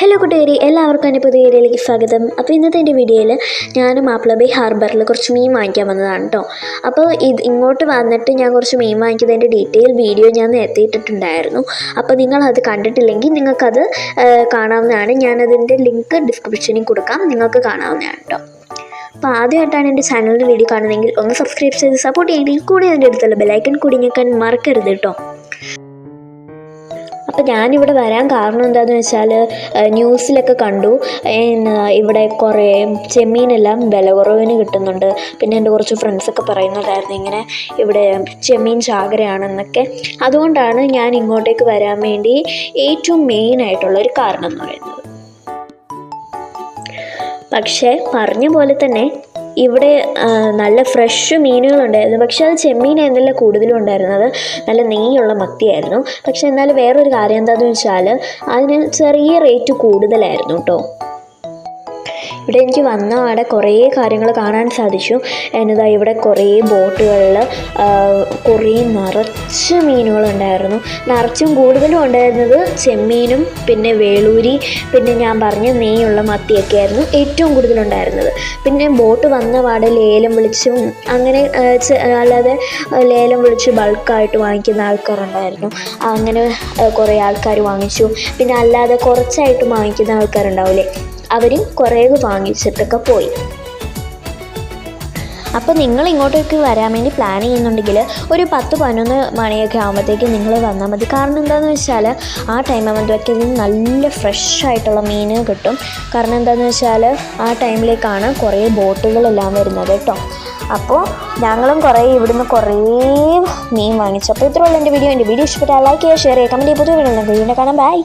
Hello കൂട്ടുകാരി. എല്ലാവർക്കും എന്റെ പുതിയ വീഡിയോയിലേക്ക് സ്വാഗതം. അപ്പോൾ ഇന്നത്തെ എന്റെ വീഡിയോയിൽ ഞാൻ മാപ്പിളബി ഹാർബറിൽ കുറച്ച് മീൻ വാങ്ങിക്കാൻ വന്നതാണ് കേട്ടോ അപ്പോൾ ഇത് ഇങ്ങോട്ട് വന്നിട്ട് ഞാൻ കുറച്ച് മീൻ വാങ്ങിക്കുന്നതിന്റെ ഡീറ്റെയിൽ വീഡിയോ ഞാൻ നേരത്തെ ഇട്ടിട്ടുണ്ടായിരുന്നു. അപ്പോൾ നിങ്ങളത് കണ്ടിട്ടില്ലെങ്കിൽ നിങ്ങൾക്കത് കാണാവുന്നതാണ്. ഞാനതിന്റെ ലിങ്ക് ഡിസ്ക്രിപ്ഷനിൽ കൊടുക്കാം. നിങ്ങൾക്ക് കാണാവുന്നതാണ് കേട്ടോ അപ്പോൾ ആദ്യമായിട്ടാണ് എന്റെ ചാനലിന്റെ വീഡിയോ കാണുന്നതെങ്കിൽ ഒന്ന് സബ്സ്ക്രൈബ് ചെയ്ത് സപ്പോർട്ട് ചെയ്യണമെങ്കിൽ കൂടി അതിന്റെ അടുത്തുള്ള ബെലൈക്കൺ കൂടി ഞെക്കാൻ മറക്കരുത് കേട്ടോ അപ്പോൾ ഞാനിവിടെ വരാൻ കാരണം എന്താണെന്ന് വെച്ചാൽ ന്യൂസിലൊക്കെ കണ്ടു. ഇവിടെ കുറേ ചെമ്മീനെല്ലാം വില കുറവിന് കിട്ടുന്നുണ്ട്. പിന്നെ എന്റെ കുറച്ച് ഫ്രണ്ട്സൊക്കെ പറയുന്നുണ്ടായിരുന്നു ഇങ്ങനെ ഇവിടെ ചെമ്മീൻ ചാകരയാണെന്നൊക്കെ. അതുകൊണ്ടാണ് ഞാൻ ഇങ്ങോട്ടേക്ക് വരാൻ വേണ്ടി ഏറ്റവും മെയിൻ ആയിട്ടുള്ള ഒരു കാരണം എന്ന് പറയുന്നത്. പക്ഷേ പറഞ്ഞ പോലെ തന്നെ ഇവിടെ നല്ല ഫ്രഷ് മീനുകളുണ്ടായിരുന്നു. പക്ഷെ അത് ചെമ്മീനായിരുന്നില്ല കൂടുതലും ഉണ്ടായിരുന്നത്. നല്ല നെയ്യുള്ള മത്തിയായിരുന്നു. പക്ഷെ എന്നാൽ വേറൊരു കാര്യം എന്താണെന്ന് വെച്ചാൽ അതിന് ചെറിയ റേറ്റ് കൂടുതലായിരുന്നു കേട്ടോ ഇവിടെ എനിക്ക് വന്ന അവിടെ കുറേ കാര്യങ്ങൾ കാണാൻ സാധിച്ചു. എന്നതാ ഇവിടെ കുറേ ബോട്ടുകളിൽ കുറേ നിറച്ച് മീനുകളുണ്ടായിരുന്നു. നിറച്ചും കൂടുതലും ഉണ്ടായിരുന്നത് ചെമ്മീനും പിന്നെ വേളൂരി പിന്നെ ഞാൻ പറഞ്ഞ നെയ്യുള്ള മത്തിയൊക്കെ ആയിരുന്നു ഏറ്റവും കൂടുതലുണ്ടായിരുന്നത് പിന്നെ ബോട്ട് വന്ന പാടെ ലേലം വിളിച്ചും അങ്ങനെ അല്ലാതെ ലേലം വിളിച്ച് ബൾക്കായിട്ട് വാങ്ങിക്കുന്ന ആൾക്കാരുണ്ടായിരുന്നു. അങ്ങനെ കുറേ ആൾക്കാർ വാങ്ങിച്ചു. പിന്നെ അല്ലാതെ കുറച്ചായിട്ട് വാങ്ങിക്കുന്ന ആൾക്കാരുണ്ടാവില്ലേ? അവരും കുറേ വാങ്ങിച്ചിട്ടൊക്കെ പോയി. അപ്പോൾ നിങ്ങൾ ഇങ്ങോട്ടേക്ക് വരാൻ വേണ്ടി പ്ലാൻ ചെയ്യുന്നുണ്ടെങ്കിൽ ഒരു പത്ത് പതിനൊന്ന് മണിയൊക്കെ ആകുമ്പോഴത്തേക്ക് നിങ്ങൾ വന്നാൽ മതി. കാരണം എന്താണെന്ന് വെച്ചാൽ ആ ടൈം ആകുമ്പോഴത്തേക്ക് നല്ല ഫ്രഷ് ആയിട്ടുള്ള മീൻ കിട്ടും. കാരണം എന്താണെന്ന് വെച്ചാൽ ആ ടൈമിലേക്കാണ് കുറേ ബോട്ടുകളെല്ലാം വരുന്നത് കേട്ടോ. അപ്പോൾ ഞങ്ങളും കുറേ ഇവിടുന്ന് കുറേ മീൻ വാങ്ങിച്ചു. അപ്പോൾ ഇത്രയുള്ള എന്റെ വീഡിയോ എന്റെ വീഡിയോ ഇഷ്ടപ്പെട്ടാൽ ലൈക്ക് ചെയ്യുക ഷെയർ ചെയ്യുക കമന്റ് ചെയ്യുക. പുതിയ വീഡിയോ കാണാം. ബൈ